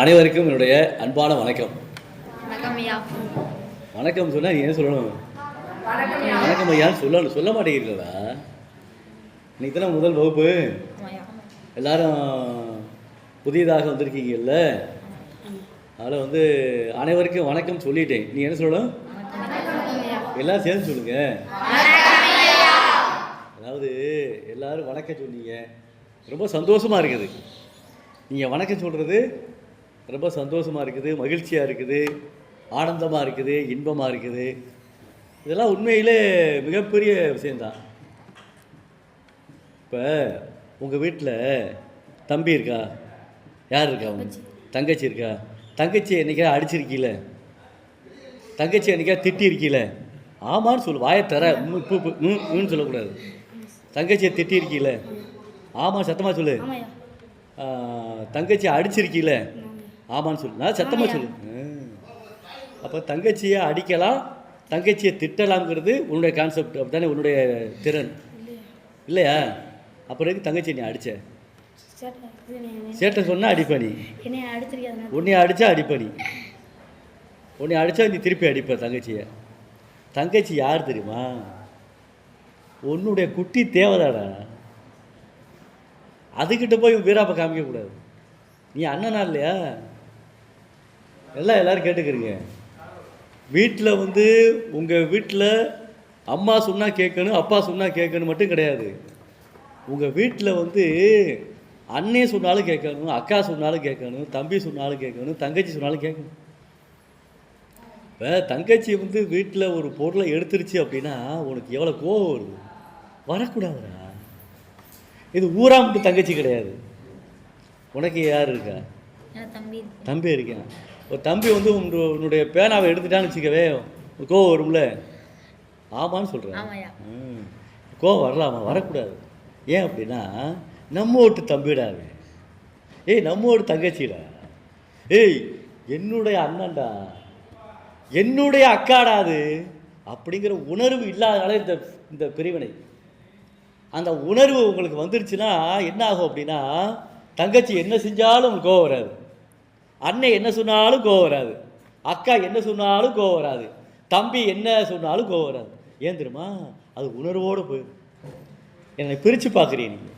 அனைவருக்கும் என்னுடைய அன்பான வணக்கம். வணக்கம் ஐயா வணக்கம் சொன்னா நீ ஏன் சொல்லணும்? வணக்கம் ஐயான்னு சொல்லணும் சொல்ல மாட்டேங்கிறீங்களா இன்னைக்கு தானே முதல் வகுப்பு. எல்லாரும் புதியதாக வந்திருக்கீங்கல்ல? அதில் வந்து அனைவருக்கும் வணக்கம் சொல்லிட்டேன். நீ என்ன சொல்லணும்? எல்லாம் சேர்ந்து சொல்லுங்க. அதாவது எல்லாரும் வணக்கம் சொன்னீங்க. ரொம்ப சந்தோஷமா இருக்குது. நீங்கள் வணக்கம் சொல்கிறது ரொம்ப சந்தோஷமா இருக்குது மகிழ்ச்சியாக இருக்குது ஆனந்தமாக இருக்குது இன்பமாக இருக்குது. இதெல்லாம் உண்மையிலே மிகப்பெரிய விஷயந்தான் இப்போ உங்கள் வீட்டில் தம்பி இருக்கா? யார் இருக்கா உங்க? தங்கச்சி. இருக்கா? தங்கச்சி என்னைக்கா அடிச்சிருக்கீல? தங்கச்சி என்னைக்கா திட்டிருக்கீல? ஆமான்னு சொல்லு வாயை தர ம், சொல்லக்கூடாது. தங்கச்சியை திட்டிருக்கீல? ஆமாம் சத்தமாக சொல்லு. தங்கச்சி அடிச்சிருக்கீல? ஆமான்னு சொல்லு. நான் சத்தமாக சொல்லு. அப்போ தங்கச்சியை அடிக்கலாம் தங்கச்சியை திட்டலாம்ங்கிறது உன்னுடைய கான்செப்ட் அப்படித்தானே உன்னுடைய திறன். இல்லையா? அப்புறம் தங்கச்சி நீ அடிச்ச? சேட்டை சொன்னால் அடிப்ப நீ. என்னைய அடிச்சிருக்காது உன்னை அடித்தா அடிப்ப நீ. உன்னை அடித்தா நீ திருப்பி அடிப்ப தங்கச்சியை. தங்கச்சி யார் தெரியுமா? உன்னுடைய குட்டி தேவைதாடா. அதுக்கிட்ட போய் வீராப்ப காமிக்கக்கூடாது. நீ அண்ணனா இல்லையா? எல்லாம் எல்லாரும் கேட்டுக்கிறீங்க. வீட்டில் வந்து உங்கள் வீட்டில் அம்மா சொன்னால் கேட்கணும் அப்பா சொன்னால் கேட்கணும் மட்டும் கிடையாது. உங்கள் வீட்டில் வந்து அண்ணே சொன்னாலும் கேட்கணும் அக்கா சொன்னாலும் கேட்கணும் தம்பி சொன்னாலும் கேட்கணும் தங்கச்சி சொன்னாலும் கேட்கணும். இப்போ தங்கச்சி வந்து வீட்டில் ஒரு பொருளை எடுத்துருச்சு அப்படின்னா உனக்கு எவ்வளோ கோவம் வருது? வரக்கூடாதுடா. இது ஊரா மட்டும் தங்கச்சி கிடையாது. உனக்கு யார் இருக்கா? தம்பி இருக்கு. தம்பி இருக்கேன் ஒரு தம்பி வந்து உன்னு- உன்னுடைய பேனாவை எடுத்துட்டான்னு வச்சுக்கவே கோவம் வரும்ல? ஆமான்னு சொல்கிறேன் ம். கோவம் வரலாமா? வரக்கூடாது. ஏன் அப்படின்னா நம்ம வீட்டு தம்பிடா அவன் ஏய் நம்ம வீட்டு தங்கச்சிடா. ஏய் என்னுடைய அண்ணன்டா. என்னுடைய அக்காடா அது. அப்படிங்கிற உணர்வு இல்லாதனால இந்த இந்த பிரிவினை. அந்த உணர்வு உங்களுக்கு வந்துருச்சுன்னா என்ன ஆகும் அப்படின்னா தங்கச்சி என்ன செஞ்சாலும் கோவம் வராது. அண்ணன் என்ன சொன்னாலும் கோவம் வராது. அக்கா என்ன சொன்னாலும் கோவம் வராது. தம்பி என்ன சொன்னாலும் கோவம் வராது. ஏன் தெரியுமா? அது உணர்வோடு போயிடும். என்னை பிரித்து பார்க்குறீங்க நீங்கள்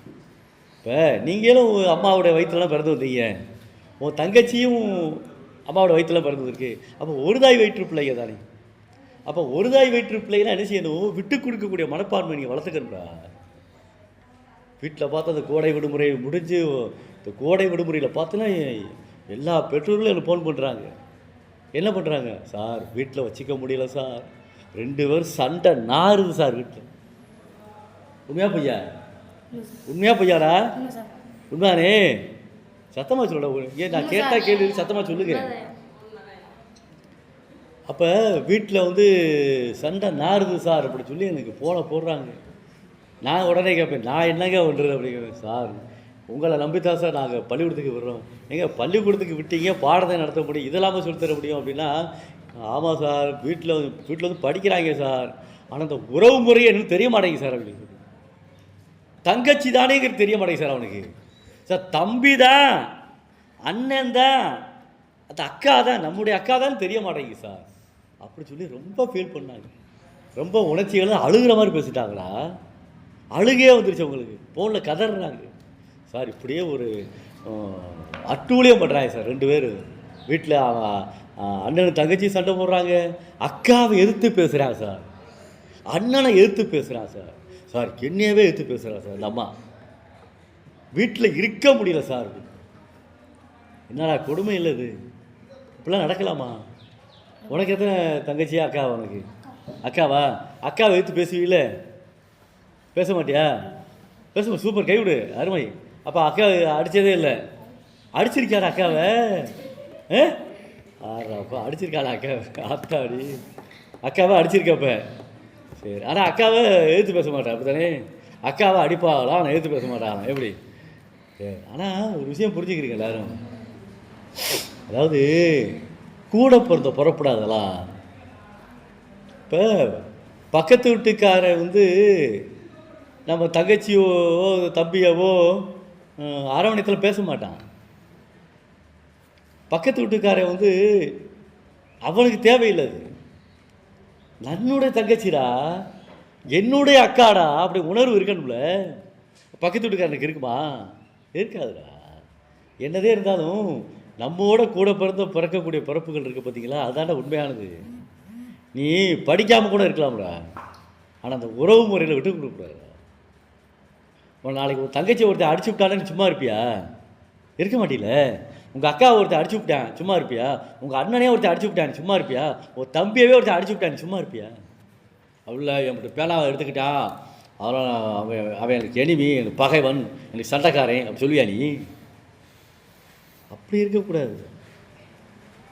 இப்போ நீங்களும் உங்க அம்மாவோட வயிற்றுலாம் பிறந்து வந்தீங்க. உன் தங்கச்சியும் அம்மாவோட வயிற்றுலாம் பிறந்து வந்திருக்கு. அப்போ ஒரு தாய் வயிற்று பிள்ளைங்க தானே. அப்போ ஒரு தாய் வயிற்று பிள்ளைங்கன்னா என்ன செய்யணும் விட்டு கொடுக்கக்கூடிய மனப்பான்மை நீங்கள் வளர்த்துக்கணும்டா. வீட்டில் பார்த்து அந்த கோடை விடுமுறை முடிஞ்சு இந்த கோடை விடுமுறையில் பார்த்தோன்னா எல்லா பெற்றோர்களும் எனக்கு ஃபோன் பண்ணுறாங்க என்ன பண்ணுறாங்க சார் வீட்டில் வச்சுக்க முடியல சார். ரெண்டு பேரும் சண்டை நாறுது சார் வீட்டில் உண்மையா பையா? உண்மையா பையாடா? உண்மையானே சத்தமாக சொல்லடா ஏன் நான் கேட்டால் கேள்வி சத்தமாக சொல்லுங்க. அப்போ வீட்டில் வந்து சண்டை நாறுது சார் அப்படி சொல்லி எனக்கு போன போடுறாங்க. நான் உடனே கேட்பேன் நான் என்னங்க பண்ணுறது அப்படிங்கிறேன் சார் உங்களை நம்பித்தான் சார் நாங்கள் பள்ளிக்கூடத்துக்கு விடுறோம். நீங்கள் பள்ளிக்கூடத்துக்கு விட்டீங்க பாடத்தை நடத்த முடியும் இதெல்லாமல் சொல்லித்தர முடியும் அப்படின்னா ஆமாம் சார் வீட்டில் வந்து வீட்டில் வந்து படிக்கிறாங்க சார். ஆனால் அந்த உறவு முறை எனக்கு தெரிய மாட்டேங்குது சார் அப்படின்னு தங்கச்சி தானேங்கிறது தெரிய மாட்டேங்குது சார் அவனுக்கு. சார் தம்பி தான் அண்ணன் தான் அந்த அக்கா தான் நம்முடைய அக்கா தான் தெரிய மாட்டேங்குது சார். அப்படி சொல்லி ரொம்ப ஃபீல் பண்ணாங்க. ரொம்ப உணர்ச்சிகள் அழுகிற மாதிரி பேசிட்டாங்களா? அழுகையே வந்துருச்சு அவங்களுக்கு. ஃபோனில் கதறாங்க சார் இப்படியே ஒரு அட்டூழியம் பண்ணுறாங்க சார் ரெண்டு பேர். வீட்டில் அண்ணன் தங்கச்சி சண்டை போடுறாங்க. அக்காவை எதிர்த்து பேசுகிறாங்க சார். அண்ணனை எதிர்த்து பேசுகிறான் சார். சார் என்னையவே எதிர்த்து பேசுகிறான் சார் இந்த அம்மா. வீட்டில் இருக்க முடியல சார். என்னடா கொடுமை இல்லை இது. இப்படிலாம் நடக்கலாமா? உனக்கு எத்தனை தங்கச்சியா அக்காவா உனக்கு? அக்காவா? அக்காவை எடுத்து பேசுவீல பேச மாட்டியா? பேசுமா சூப்பர் கைவிடு அருமை. அப்போ அக்கா அடித்ததே இல்லை. அடிச்சிருக்காரு அக்காவை? ஆ? ஆறாப்பா அடிச்சிருக்காளா அக்காவை? ஆத்தாடி. அக்காவை அடிச்சிருக்கப்ப சரி ஆனால் அக்காவை எழுத்து பேச மாட்டா அப்படி தானே அக்காவை அடிப்பாளா ஆனால் எழுத்து பேச மாட்டான் எப்படி? சரி ஆனால் ஒரு விஷயம் புரிஞ்சுக்கிறீங்க எல்லாரும். அதாவது கூட பிறந்த புறப்படாதலாம் இப்போ பக்கத்து வீட்டுக்காரன் வந்து நம்ம தங்கச்சியோ தம்பியாவோ அரவணைத்தில் பேச மாட்டான். பக்கத்து வீட்டுக்காரன் வந்து அவனுக்கு தேவையில்லை அது. நன்னுடைய தங்கச்சிடா என்னுடைய அக்காடா அப்படி உணர்வு இருக்கணும்ல பக்கத்து வீட்டுக்காரனுக்கு இருக்குமா? இருக்காதுடா. என்னதே இருந்தாலும் நம்மோட கூட பிறந்த பிறக்கக்கூடிய பிறப்புகள் இருக்குது பார்த்தீங்களா அதான உண்மையானது. நீ படிக்காமல் கூட இருக்கலாம்டா. ஆனால் அந்த உறவு முறையில் விட்டு கொடுக்கக்கூடாது உன் நாளைக்கு உன் தங்கச்சி ஒருத்தன் அடிச்சு விட்டானு சும்மா இருப்பியா? இருக்க மாட்டீல உங்கள் அக்கா ஒருத்தன் அடிச்சு விட்டான் சும்மா இருப்பியா? உங்கள் அண்ணனே ஒருத்தன் அடிச்சு விட்டான் சும்மா இருப்பியா? உன் தம்பியவே ஒருத்தன் அடிச்சு விட்டான் சும்மா இருப்பியா? அவ்வளோ என்கிட்ட பேனாவை எடுத்துக்கிட்டான். அவன் அவன் அவன் எனக்கு எனிமி எனக்கு பகைவன் எனக்கு சண்டைக்காரன் அப்படி சொல்லுவியா நீ? அப்படி இருக்கக்கூடாது.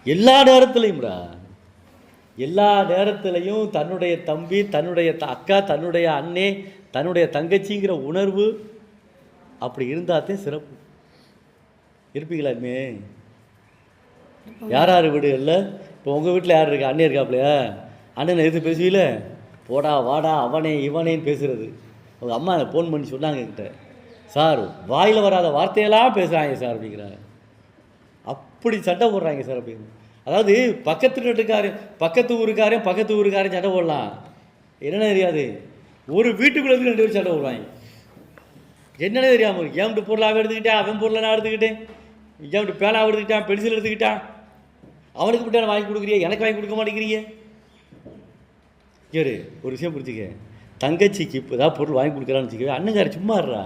எல்லா நேரத்துலையும்டா. எல்லா நேரத்துலையும் தன்னுடைய தம்பி தன்னுடைய அக்கா தன்னுடைய அண்ணே தன்னுடைய தங்கச்சிங்கிற உணர்வு அப்படி இருந்தாத்தே சிறப்பு. இருப்பீங்களா யார் யார் வீடு இல்லை? இப்போ உங்கள் வீட்டில் யார் இருக்கா? அண்ணன் இருக்காப்லையா? அண்ணனை எதிர்த்து பேசுவீல? போடா வாடா அவனே இவனேன்னு பேசுறது. அவங்க அம்மா ஃபோன் பண்ணி சொன்னாங்க என்கிட்ட. சார் வாயில் வராத வார்த்தையெல்லாம் பேசுகிறாங்க சார் அப்படிங்கிறாங்க அப்படி சண்டை போடுறாங்க சார் அப்படின்னு அதாவது பக்கத்து வீட்டுக்காரன் பக்கத்து ஊருக்காரன் பக்கத்து ஊருக்காரன் சண்டை போடலாம். என்னென்ன தெரியாது? ஒரு வீட்டுக்குள்ள ரெண்டு பேரும் சண்டை போடுவாங்க. என்னன்னே தெரியாமல் இருக்கு. ஏன் இப்படி பொருளாக எடுத்துக்கிட்டேன் அவன் பொருளை நான் எடுத்துக்கிட்டேன். ஏன் பேனாக பேனா எடுத்துக்கிட்டான் பென்சில் எடுத்துக்கிட்டான். அவனுக்கு மட்டும் வாங்கி கொடுக்குறிய எனக்கு வாங்கி கொடுக்க மாட்டேங்கிறீங்க. கேரு ஒரு விஷயம் புரிஞ்சுக்க. தங்கச்சிக்கு இப்போ ஏதாவது பொருள் வாங்கி கொடுக்குறான்னு வச்சுக்க அண்ணங்கார சும்மா இருறா.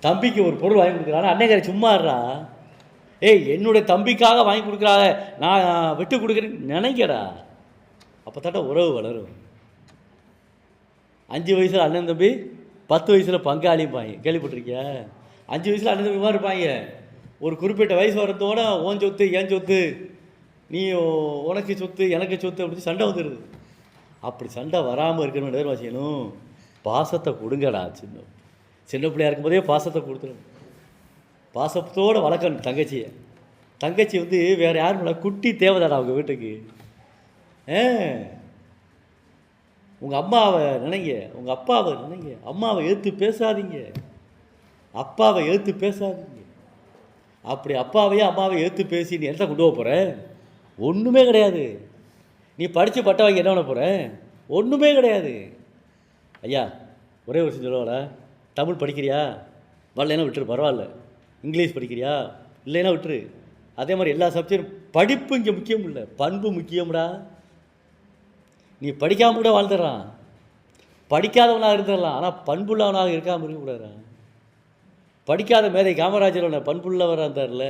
தம்பிக்கு ஒரு பொருள் வாங்கி கொடுக்குறான்னு அண்ணங்கார சும்மா இருறா. ஏய் என்னுடைய தம்பிக்காக வாங்கி கொடுக்குறாங்க. நான் விட்டு கொடுக்குறேன்னு நினைக்கடா. அப்போ தாட்ட உறவு வளரும். அஞ்சு வயசில் அண்ணன் தம்பி பத்து வயசில் பங்காளிப்பாங்க கேள்விப்பட்டிருக்கியா? அஞ்சு வயசில் அண்ணன் தம்பி மாதிரி இருப்பாங்க ஒரு குறிப்பிட்ட வயசு வரத்தோட ஓன் சொத்து ஏன் சொத்து. நீ உனக்கு சொத்து எனக்கு சொத்து அப்படின்னு சண்டை வந்துடுது அப்படி சண்டை வராமல் இருக்கணும் நேர்வாசியனும் செய்யணும் பாசத்தை கொடுங்கடா சின்ன. சின்ன பிள்ளையா இருக்கும்போதே பாசத்தை கொடுத்துடணும் பாசத்தோடு வளர்க்கணும் தங்கச்சியை. தங்கச்சி வந்து வேறு யாரும் இல்லை குட்டி தேவைதாடா அவங்க வீட்டுக்கு. ஆ. உங்கள் அம்மாவை நினைங்க. உங்கள் அப்பாவை நினைங்க. அம்மாவை எதிர்த்து பேசாதீங்க. அப்பாவை எதிர்த்து பேசாதீங்க. அப்படி அப்பாவையே அம்மாவை எதிர்த்து பேசி நீ என்ன கொண்டு போக போகிற ஒன்றுமே கிடையாது. நீ படித்து பட்ட வாங்கி என்ன பண்ண போகிற ஒன்றுமே கிடையாது. ஐயா ஒரே ஒரு விஷயம் சொல்லவாடா தமிழ் படிக்கிறியா? வரலைன்னா விட்டுரு பரவாயில்ல. இங்கிலீஷ் படிக்கிறியா? இல்லைன்னா விட்டுரு. அதே மாதிரி எல்லா சப்ஜெக்டும் படிப்பு இங்கே முக்கியம் இல்லை. பண்பு முக்கியம்டா. நீ படிக்காமல் கூட வாழ்ந்துடுறான். படிக்காதவனாக இருந்துடலாம். ஆனால் பண்புள்ளவனாக இருக்காமல் இருக்கக்கூடாதா படிக்காத மேதை காமராஜரோட பண்புள்ளவராக இருந்தார்ல.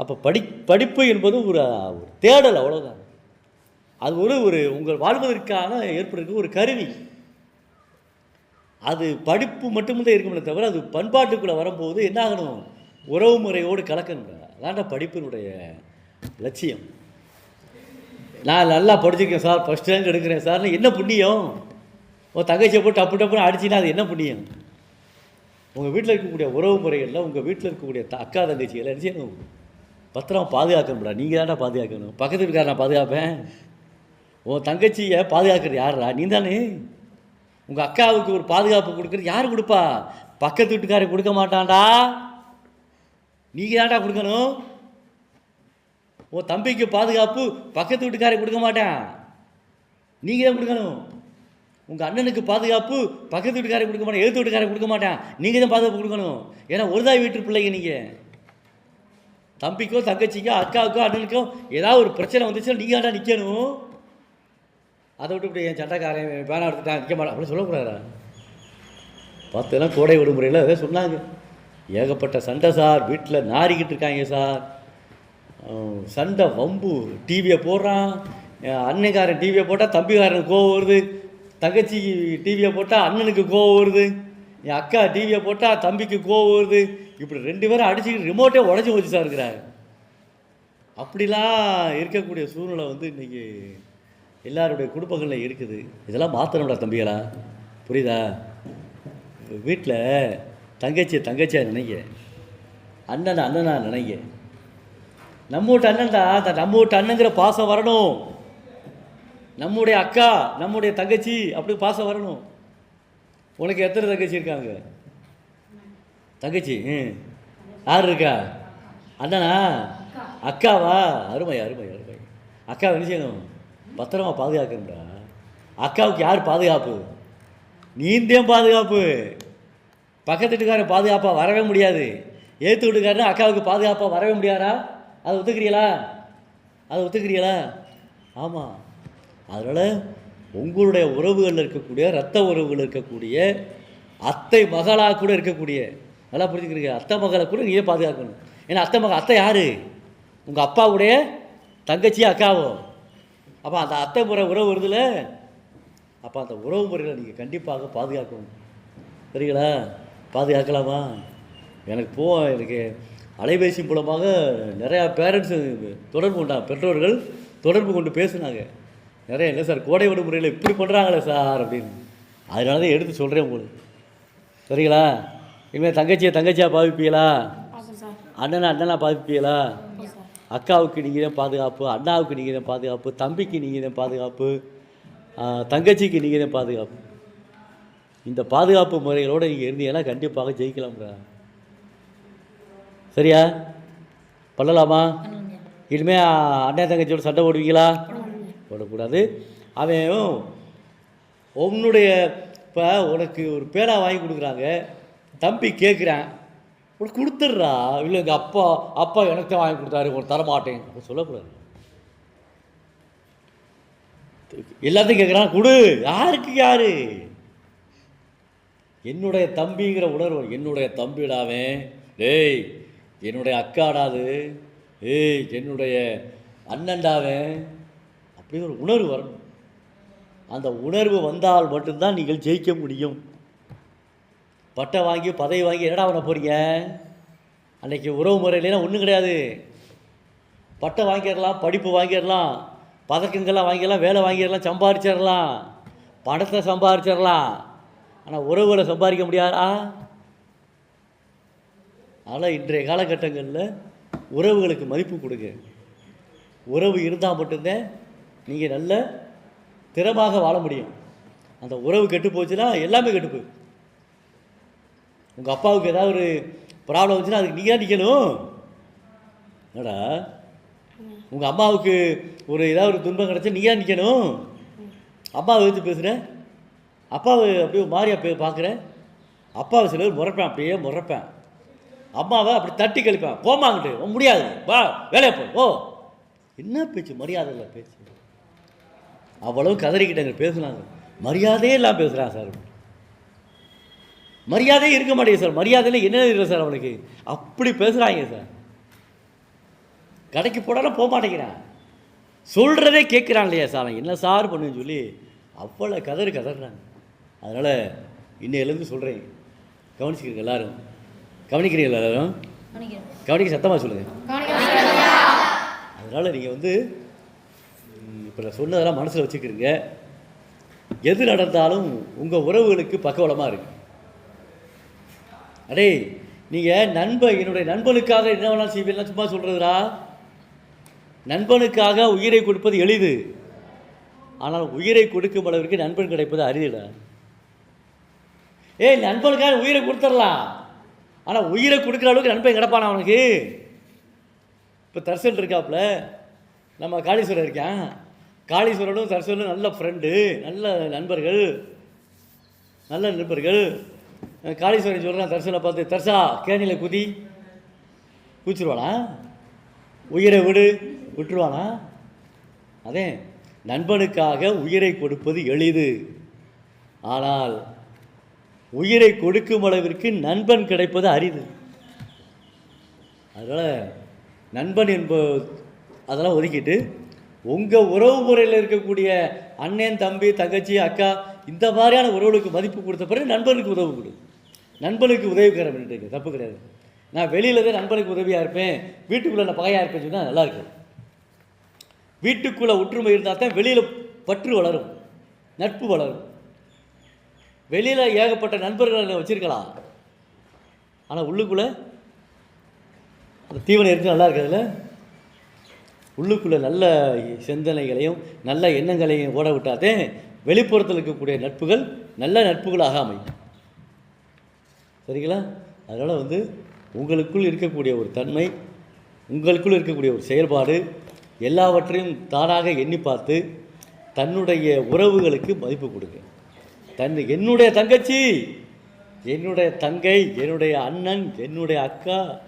அப்போ படி படிப்பு என்பது ஒரு ஒரு தேடல் அவ்வளோதான் அது ஒரு ஒரு உங்கள் வாழ்வதற்கான ஏற்படுறதுக்கு ஒரு கருவி. அது படிப்பு மட்டும்தான் இருக்குமே தவிர அது பண்பாட்டுக்குள்ளே வரும்போது என்ன ஆகணும் உறவு முறையோடு கலக்கணும் அதான்டா படிப்பினுடைய லட்சியம். நான் நல்லா படிச்சிருக்கேன் சார் ஃபஸ்ட் ரேங்க் எடுக்கிறேன் சார்னு என்ன புண்ணியம்? உன் தங்கச்சியை போட்டு டப்பு டப்புன்னு அடிச்சின்னா அது என்ன புண்ணியம்? உங்கள் வீட்டில் இருக்கக்கூடிய உறவு முறைகளில் உங்கள் வீட்டில் இருக்கக்கூடிய அக்கா தங்கச்சிகளை என்ன செய்யணும்? பத்திரம் பாதுகாக்கணும்டா. நீங்கள் தான்டா பாதுகாக்கணும். பக்கத்து வீட்டுக்கார நான் பாதுகாப்பேன். உன் தங்கச்சியை பாதுகாக்கிறது யாருடா? நீ தானே. உங்கள் அக்காவுக்கு ஒரு பாதுகாப்பு கொடுக்குறது யார் கொடுப்பா? பக்கத்து வீட்டுக்காரன் கொடுக்க மாட்டான்டா. நீங்கள் தான்டா கொடுக்கணும். உன் தம்பிக்கு பாதுகாப்பு பக்கத்து வீட்டுக்காரன் கொடுக்க மாட்டான். நீங்கள் தான் கொடுக்கணும். உங்கள் அண்ணனுக்கு பாதுகாப்பு பக்கத்து வீட்டுக்காரன் கொடுக்க மாட்டேன் எழுத்து வீட்டுக்காரன் கொடுக்க மாட்டான். நீங்கள் தான் பாதுகாப்பு கொடுக்கணும். ஏன்னா ஒரு தாய் வீட்டு பிள்ளைங்க நீங்கள் தம்பிக்கோ தங்கச்சிக்கோ அக்காவுக்கோ அண்ணனுக்கோ ஏதாவது ஒரு பிரச்சனை வந்துச்சுன்னா நீங்கள் தான் நிற்கணும் அதை விட்டு இப்படி என் சண்டைக்காரன் பேனா எடுத்துட்டான் நிற்க மாட்டான். அப்படின்னு சொல்லக்கூடாதா? பார்த்தெல்லாம் கோடை விடுமுறையில் அதே சொன்னாங்க. ஏகப்பட்ட சண்டை சார் வீட்டில் நாரிக்கிட்டு இருக்காங்க சார். சண்டை வம்பு டிவியை போடுறான். என் அண்ணன்காரன் டிவியை போட்டால் தம்பிக்காரனுக்கு கோவம் வருது. தங்கச்சி டிவியை போட்டால் அண்ணனுக்கு கோவம் வருது. என் அக்கா டிவியை போட்டால் தம்பிக்கு கோவம் வருது. இப்படி ரெண்டு பேரும் அடிச்சுக்கிட்டு ரிமோட்டே உடஞ்சி போச்சு சார் இருக்கிறாங்க அப்படிலாம் இருக்கக்கூடிய சூழ்நிலை வந்து இன்றைக்கி எல்லாருடைய குடும்பங்களில் இருக்குது. இதெல்லாம் மாற்றணும்டா தம்பிகளா. புரியுதா? வீட்டில் தங்கச்சியை தங்கச்சியாக நினைங்க. அண்ணனை அண்ணனாக நினைக்க நம்ம வீட்டு தான் அந்த நம்ம வீட்டு அண்ணங்கிற பாசம் வரணும். நம்முடைய அக்கா நம்முடைய தங்கச்சி அப்படி பாசம் வரணும். உனக்கு எத்தனை தங்கச்சி இருக்காங்க? தங்கச்சி ம் யார் இருக்கா? அண்ணனா? அக்காவா? அருமை அருமை அருமை. அக்கா என்ன செய்யணும்? பத்திரமா பாதுகாக்கணும்டா. அக்காவுக்கு யார் பாதுகாப்பு? நீந்தேன் பாதுகாப்பு. பக்கத்து வீட்டுக்காரன் பாதுகாப்பாக வரவே முடியாது. ஏற்று வீட்டுக்காரன் அக்காவுக்கு பாதுகாப்பாக வரவே முடியாதா? அதை ஒத்துக்கிறீங்களா? அதை ஒத்துக்கிறீங்களா? ஆமாம் அதனால் உங்களுடைய உறவுகளில் இருக்கக்கூடிய ரத்த உறவுகள் இருக்கக்கூடிய அத்தை மகளாக கூட இருக்கக்கூடிய நல்லா புரிஞ்சுக்கிறீங்க. அத்தை மகளை கூட நீயே பாதுகாக்கணும். ஏன்னா அத்தை மகள் அத்தை யார்? உங்கள் அப்பாவுடைய தங்கச்சி அக்காவோ? அப்போ அந்த அத்தை முறை உறவு வருதுல. அப்போ அந்த உறவு முறைகளை நீங்கள் கண்டிப்பாக பாதுகாக்கணும். சரிங்களா? பாதுகாக்கலாமா? எனக்கு போ எனக்கு அலைபேசி மூலமாக நிறையா பேரண்ட்ஸு தொடர்பு கொண்டாங்க பெற்றோர்கள் தொடர்பு கொண்டு பேசுனாங்க. நிறைய இல்லை சார் கோடை விடுமுறையில் இப்படி பண்ணுறாங்களே சார் அப்படின்னு. அதனால தான் எடுத்து சொல்கிறேன் உங்களுக்கு. சரிங்களா? இனிமேல் தங்கச்சியை தங்கச்சியாக பாவிப்பீங்களா அண்ணனை அண்ணனா பாவிப்பீங்களா அக்காவுக்கு நீங்கள் தான் பாதுகாப்பு அண்ணாவுக்கு நீங்கள் தான் பாதுகாப்பு தம்பிக்கு நீங்கள் தான் பாதுகாப்பு தங்கச்சிக்கு நீங்கள் தான் பாதுகாப்பு. இந்த பாதுகாப்பு முறைகளோடு நீங்கள் இருந்தீங்கன்னா கண்டிப்பாக ஜெயிக்கலாம்டா சரியா? பண்ணலாமா? பண்ணுங்க இனிமே அண்ணன் தங்கச்சியோட சண்டை போடுவீங்களா? போடக்கூடாது. அவன் உன்னுடைய இப்போ உனக்கு ஒரு பேனா வாங்கி கொடுக்குறாங்க. தம்பி கேட்குறான் உனக்கு கொடுத்துட்றா. இல்லை எங்கள் அப்பா அப்பா எனக்கு தான் வாங்கி கொடுத்தாரு. உனக்கு தரமாட்டேன். அப்படி சொல்லக்கூடாது. எல்லாத்தையும் கேட்குறான் கொடு. யாருக்கு யாரு? என்னுடைய தம்பிங்கிற உணர்வு. என்னுடைய தம்பிடாவன் டேய் என்னுடைய அக்காடாது. ஏய் என்னுடைய அண்ணன்டாவன் அப்படி ஒரு உணர்வு வரணும். அந்த உணர்வு வந்தால் மட்டும்தான் நீங்கள் ஜெயிக்க முடியும். பட்டை வாங்கி பதவி வாங்கி என்னடா பண்ண போகிறீங்க அன்றைக்கி உறவு முறையிலாம் ஒன்றும் கிடையாது. பட்டை வாங்கிடலாம் படிப்பு வாங்கிடலாம் பதக்கங்கள்லாம் வாங்கிடலாம் வேலை வாங்கிடலாம் சம்பாரிச்சிடலாம் பணத்தை சம்பாரிச்சிடலாம். ஆனால் உறவுகளை சம்பாதிக்க முடியாதா? ஆனால் இன்றைய காலகட்டங்களில் உறவுகளுக்கு மதிப்பு கொடுங்க. உறவு இருந்தால் மட்டும்தான் நீங்கள் நல்ல திறமாக வாழ முடியும். அந்த உறவு கெட்டு போச்சுன்னா எல்லாமே கெட்டு உங்கள் அப்பாவுக்கு ஏதாவது ஒரு ப்ராப்ளம் வந்துச்சுன்னா அதுக்கு நீங்கள் தான் நிற்கணும் என்னடா? உங்கள் அம்மாவுக்கு ஒரு ஏதாவது ஒரு துன்பம் கிடச்சா நீங்கள் நிற்கணும் அப்பாவை எடுத்து பேசுகிற அப்பாவை அப்படியே மாறியா பே பார்க்குற? அப்பாவை சில பேர் முறைப்பேன் அப்படியே முறைப்பேன். அம்மாவை அப்படி தட்டி கழிப்பேன். போமாங்கிட்டு முடியாது. வா வேலையை போ ஓ. என்ன பேச்சு? மரியாதை இல்லை பேச்சு. அவ்வளவு கதறிக்கிட்டங்க பேசுனாங்க. மரியாதையே இல்லாமல் பேசுகிறான் சார் மரியாதையே இருக்க மாட்டேங்குது சார். மரியாதையில் என்ன இல்லை சார் அவனுக்கு? அப்படி பேசுகிறாங்க சார். கடைக்கு போனாலும் போக மாட்டேங்கிறான். சொல்கிறதே கேட்குறான் இல்லையா சார் என்ன சார் பண்ணுன்னு சொல்லி அவ்வளோ கதறு கதறாங்க. அதனால் இன்னையிலேருந்து சொல்கிறேன் கவனிச்சுக்கிறேங்க எல்லாரும். கவனிக்கிறீங்களா எல்லாரும்? கவனிக்க சத்தமாக சொல்லுங்கள் அதனால் நீங்கள் வந்து இப்போ நான் சொன்னதெல்லாம் மனசில் வச்சுக்கிறீங்க எது நடந்தாலும் உங்கள் உறவுகளுக்கு பக்கவலமாக இருக்கு. அடே நீங்கள் நண்பன் என்னுடைய நண்பனுக்காக என்ன வேணாலும் செய்வீங்கன்னா சும்மா சொல்கிறதுடா நண்பனுக்காக உயிரை கொடுப்பது எளிது. ஆனால் உயிரை கொடுக்கும் அளவிற்கு நண்பன் கிடைப்பது அரிதுடா. ஏய் நண்பனுக்காக உயிரை கொடுத்துடலாம். ஆனால் உயிரை கொடுக்குற அளவுக்கு நண்பன் கிடப்பானா அவனுக்கு? இப்போ தர்சன் இருக்காப்புல நம்ம காளீஸ்வரர் இருக்கான். காளீஸ்வரனும் தர்சனும் நல்ல ஃப்ரெண்டு நல்ல நண்பர்கள். நல்ல நண்பர்கள். காளீஸ்வரன் சொல்கிறான் தர்சனை பார்த்து தர்சா கேணியில் குதி. குச்சிருவானா உயிரை விடு. விட்டுருவானா? அதே நண்பனுக்காக உயிரை கொடுப்பது எளிது. ஆனால் உயிரை கொடுக்கும் அளவிற்கு நண்பன் கிடைப்பது அரிது. அதனால் நண்பன் என்ப அதெல்லாம் ஒதுக்கிட்டு உங்கள் உறவு முறையில் இருக்கக்கூடிய அண்ணன் தம்பி தங்கச்சி அக்கா இந்த மாதிரியான உறவுகளுக்கு மதிப்பு கொடுத்த பிறகு நண்பனுக்கு உதவு கொடு. நண்பனுக்கு உதவிக்காரன் பண்ணிட்டு தப்பு கிடையாது. நான் வெளியில் தான் நண்பனுக்கு உதவியாக இருப்பேன் வீட்டுக்குள்ளே நான் பகையாக இருப்பேன்னு சொன்னால் நல்லா இருக்காது வீட்டுக்குள்ளே ஒற்றுமை இருந்தால் தான் வெளியில் பற்று வளரும் நட்பு வளரும். வெளியில் ஏகப்பட்ட நண்பர்களை வச்சுருக்கலாம். ஆனால் உள்ளுக்குள்ளே அந்த தீவனம் இருந்து நல்லா இருக்கிறதுல உள்ளுக்குள்ளே நல்ல சிந்தனைகளையும் நல்ல எண்ணங்களையும் ஓட விட்டாதே வெளிப்புறத்தில் இருக்கக்கூடிய நட்புகள் நல்ல நட்புகளாக அமையும். சரிங்களா? அதனால் வந்து உங்களுக்குள் இருக்கக்கூடிய ஒரு தன்மை உங்களுக்குள் இருக்கக்கூடிய ஒரு செயல்பாடு எல்லாவற்றையும் தானாக எண்ணி பார்த்து தன்னுடைய உறவுகளுக்கு மதிப்பு கொடுங்க. தன் என்னுடைய தங்கச்சி என்னுடைய தங்கை என்னுடைய அண்ணன் என்னுடைய அக்கா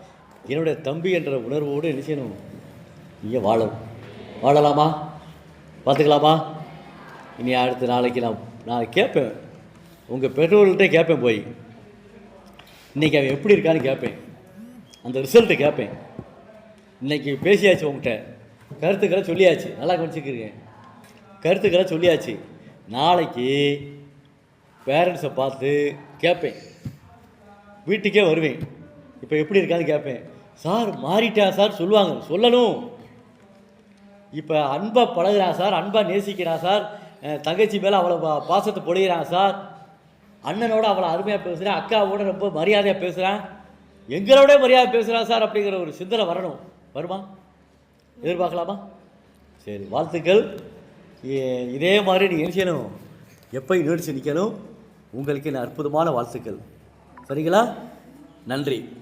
என்னுடைய தம்பி என்ற உணர்வோடு என்ன செய்யணும்? நீங்கள் வாழணும் வாழலாமா? பார்த்துக்கலாமா? இனி அடுத்த நாளைக்கு நான் நான் கேட்பேன். உங்கள் பெற்றோர்கள்ட்டே கேட்பேன் போய். இன்றைக்கி அவன் எப்படி இருக்கான்னு கேட்பேன். அந்த ரிசல்ட்டை கேட்பேன். இன்றைக்கி பேசியாச்சு உங்கள்கிட்ட கருத்துக்களை சொல்லியாச்சு. நல்லா கவனிச்சுக்கிறீங்க கருத்துக்களை சொல்லியாச்சு. நாளைக்கு பேரண்ட்ஸை பார்த்து கேட்பேன் வீட்டுக்கே வருவேன். இப்போ எப்படி இருக்கான்னு கேட்பேன் சார் மாறிட்டேன் சார்? சொல்லுவாங்க. சொல்லணும். இப்போ அன்பாக பழகுறான் சார் அன்பாக நேசிக்கிறான் சார் தங்கச்சி மேலே அவ்வளோ பா- பாசத்தை பொழிகிறான் சார் அண்ணனோட அவ்வளோ அருமையாக பேசுகிறேன் அக்காவோட ரொம்ப மரியாதையாக பேசுகிறான் எங்களோட மரியாதை பேசுகிறான் சார் அப்படிங்கிற ஒரு சிந்தனை வரணும். வருமா? எதிர்பார்க்கலாமா? சரி வாழ்த்துக்கள். இதே மாதிரி நீ என்ன செய்யணும்? எப்போ நீடிச்சு நிற்கணும் உங்களுக்கு என்ன அற்புதமான வாழ்த்துக்கள். சரிங்களா? நன்றி.